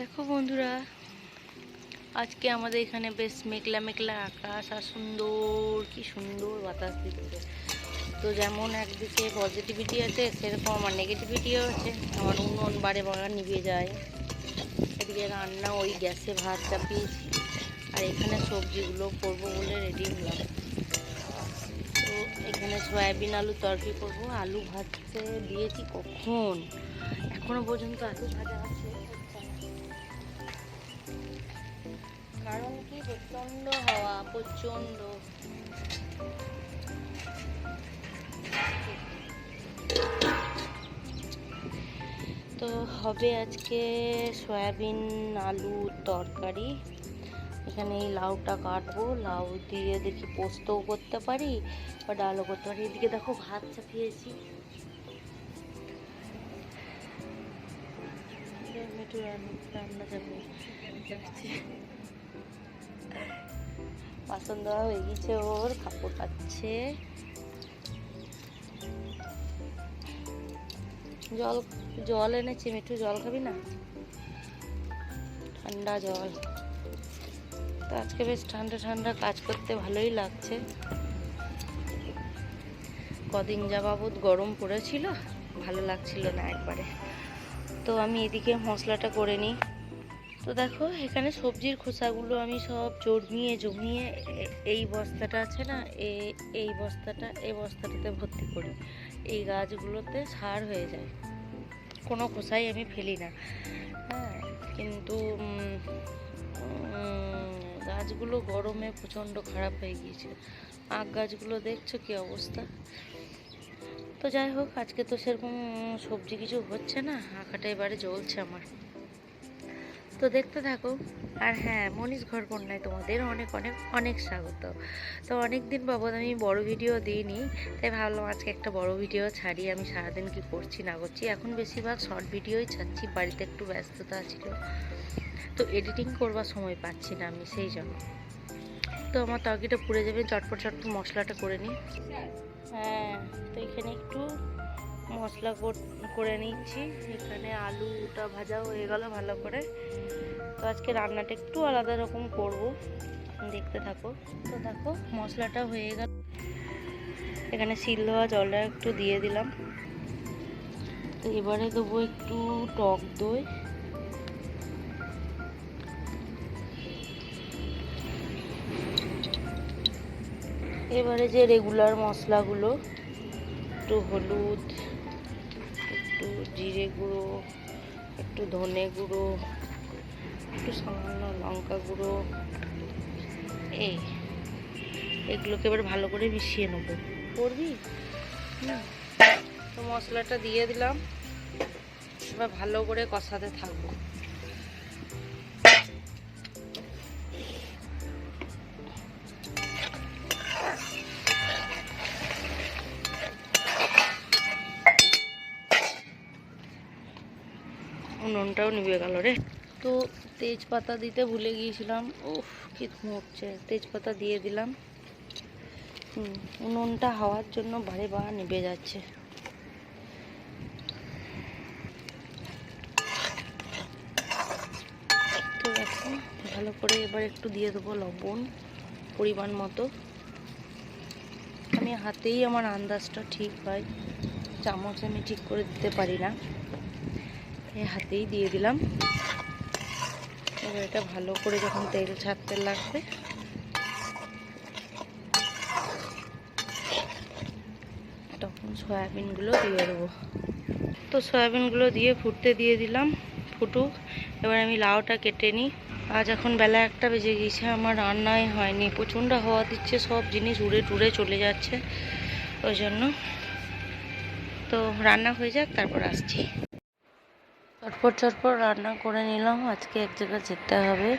দেখো বন্ধুরা, আজকে আমাদের এখানে বেশ মেঘলা মেঘলা আকাশ, আর সুন্দর, কি সুন্দর বাতাস দিচ্ছে। তো যেমন একদিকে পজিটিভিটি আছে, সেরকম আমার নেগেটিভিটিও আছে। আমার উনুন বারে বারে নিভে যায়। এদিকে রান্না, ওই গ্যাসে ভাত চাপিয়েছি আর এখানে সবজিগুলো করব বলে রেডি হলাম। তো এখানে সয়াবিন, আলু তরকারি করব। আলু ভাজতে দিয়েছি কখন? এখনও পর্যন্ত আলু ভাজা আছে। কারণ কি? প্রচণ্ড হাওয়া প্রচণ্ড তো হবে আজকে সয়াবিন, আলু তরকারি। এখানে এই লাউটা কাটবো। লাউ দিয়ে দেখি পোস্তও করতে পারি, বা ডালও করতে পারি। এদিকে দেখো ভাত চাপিয়েছি। রান্না যাবে বাসন দেওয়া হয়ে গেছে, ওর কাপড় কাচ্ছে। জল জল এনেছি, মিঠু, জল খাবি না? ঠান্ডা জল। তো আজকে বেশ ঠান্ডা ঠান্ডা কাজ করতে ভালোই লাগছে। কদিন যাবাবত গরম পড়েছিল, ভালো লাগছিল না একবারে। তো আমি এদিকে মশলাটা করে নিই। তো দেখো, এখানে সবজির খোসাগুলো আমি সব জমিয়ে জমিয়ে এই বস্তাটা আছে না এই বস্তাটা, এই বস্তাটাতে ভর্তি করি। এই গাছগুলোতে সার হয়ে যায়। কোনো খোসাই আমি ফেলি না। হ্যাঁ কিন্তু গাছগুলো গরমে প্রচণ্ড খারাপ হয়ে গিয়েছে। আখ গাছগুলো দেখছ কি অবস্থা? তো যাই হোক, আজকে তো সেরকম সবজি কিছু হচ্ছে না। আঁকাটা এবারে জ্বলছে আমার। তো দেখতে থাকো। আর হ্যাঁ মনীষ ঘর কন্যায় তোমাদের অনেক অনেক অনেক স্বাগত। তো অনেক দিন বাবদ আমি বড় ভিডিও দিইনি, তাই ভাবলাম আজকে একটা বড় ভিডিও ছাড়ি, আমি সারাদিন কি করছি না করছি। এখন বেশিরভাগ শর্ট ভিডিওই ছাড়ছি, বাড়িতে একটু ব্যস্ততা ছিল। তো এডিটিং করবার সময় পাচ্ছি না আমি, সেই জন্য। তো আমার তরকারিটা পুড়ে যাবে, চটপট চটপট মশলাটা করে নিই হ্যাঁ তো এখানে একটু মশলা কর- নিচ্ছি। এখানে আলুটা ভাজা হয়ে গেল ভালো করে। তো আজকে রান্নাটা একটু আলাদা রকম করব। দেখতে থাকো। তো দেখো, মশলাটা হয়ে গেল। এখানে শিল দেওয়া জলটা একটু দিয়ে দিলাম। তো এবারে দেবো একটু টক দই। এবারে যে রেগুলার মশলাগুলো, একটু হলুদ একটু জিরে গুঁড়ো, একটু ধনে গুঁড়ো, একটু সামান্য লঙ্কা গুঁড়ো, এই এগুলোকে এবার ভালো করে মিশিয়ে নেব। করবি। তো মশলাটা দিয়ে দিলাম। এবার ভালো করে কষাতে থাকব। উনুনটাও নিভে গেল রে। তো তেজপাতা দিতে ভুলে গিয়েছিলাম। উফ কি ধুমোচ্ছে তেজপাতা দিয়ে দিলাম। হুম, উনুনটা হাওয়ার জন্য বারে বার নিভে যাচ্ছে। তো দেখো ভালো করে এবার একটু দিয়ে দেবো লবণ পরিমাণ মতো। আমি হাতেই আমার আন্দাজটা ঠিক হয় চামচ আমি ঠিক করে দিতে পারি না। এই হাতেই দিয়ে দিলাম। এবার এটা ভালো করে যখন তেল ছাড়তে লাগবে। তখন সয়াবিনগুলো দিয়ে দেবো। তো সয়াবিনগুলো দিয়ে ফুটতে দিয়ে দিলাম, ফুটুক। এবার আমি লাউটা কেটে নিই। আজ এখন বেলা একটা বেজে গিয়েছে আমার রান্নাই হয়নি। প্রচণ্ড হাওয়া দিচ্ছে, সব জিনিস উড়ে টুড়ে চলে যাচ্ছে। ওই জন্য। তো রান্না হয়ে যাক, তারপর আসছি। চটপট চটপট রান্না করে নিলাম। আজকে এক জায়গায় যেতে হবে।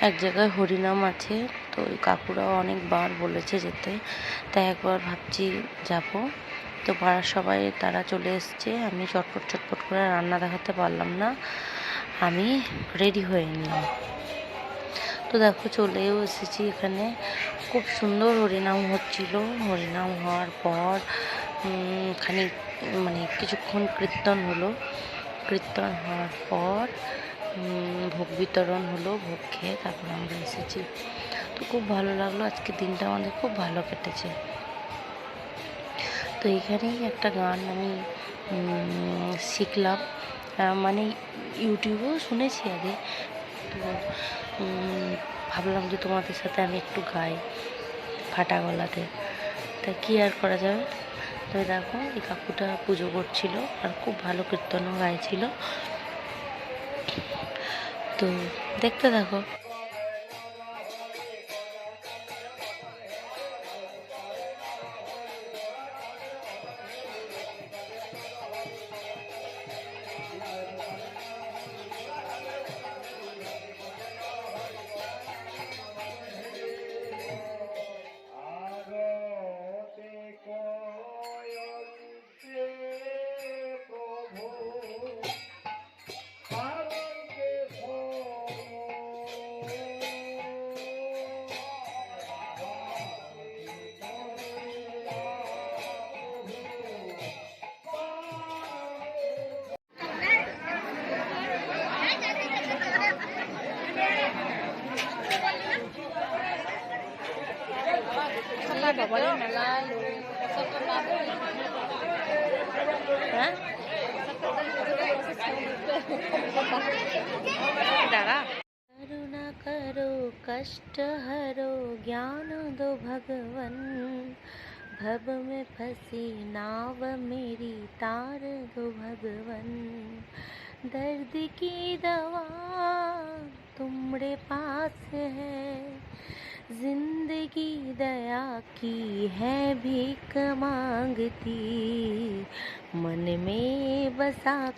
এক জায়গায় হরিনাম আছে, তো ওই কাকুরাও অনেকবার বলেছে যেতে। তাই একবার ভাবছি যাব। তো পাড়ার সবাই, তারা চলে এসছে। আমি চটপট চটপট করে রান্না দেখাতে পারলাম না। আমি রেডি হয়ে নিলাম। তো দেখো, চলেও এসেছি এখানে। খুব সুন্দর হরিনাম হচ্ছিল। হরিনাম হওয়ার পর খানিক মানে কিছুক্ষণ কীর্তন হলো। কীর্তন হওয়ার পর ভোগ বিতরণ হলো, ভোগ খেয়ে তারপর আমরা এসেছি। তো খুব ভালো লাগল আজকে দিনটা আমাদের খুব ভালো কেটেছে। তো এখানেই একটা গান আমি শিখলাম। মানে ইউটিউবেও শুনেছি আগে। তো ভাবলাম যে তোমাদের সাথে আমি একটু গাই, ফাটা গলাতে। তা কী আর করা যাবে? তো দেখো এই কাকুটা পুজো করছিল আর খুব ভালো কীর্তনও গাইছিল। তো দেখতে থাকো करुणा करो कष्ट हरो ज्ञान दो भगवन भव में फंसी नाव मेरी तार दो भगवन दर्द की दवा तुम्हारे पास है। ज़िंदगी दया की है भीख मांगती मन में बसा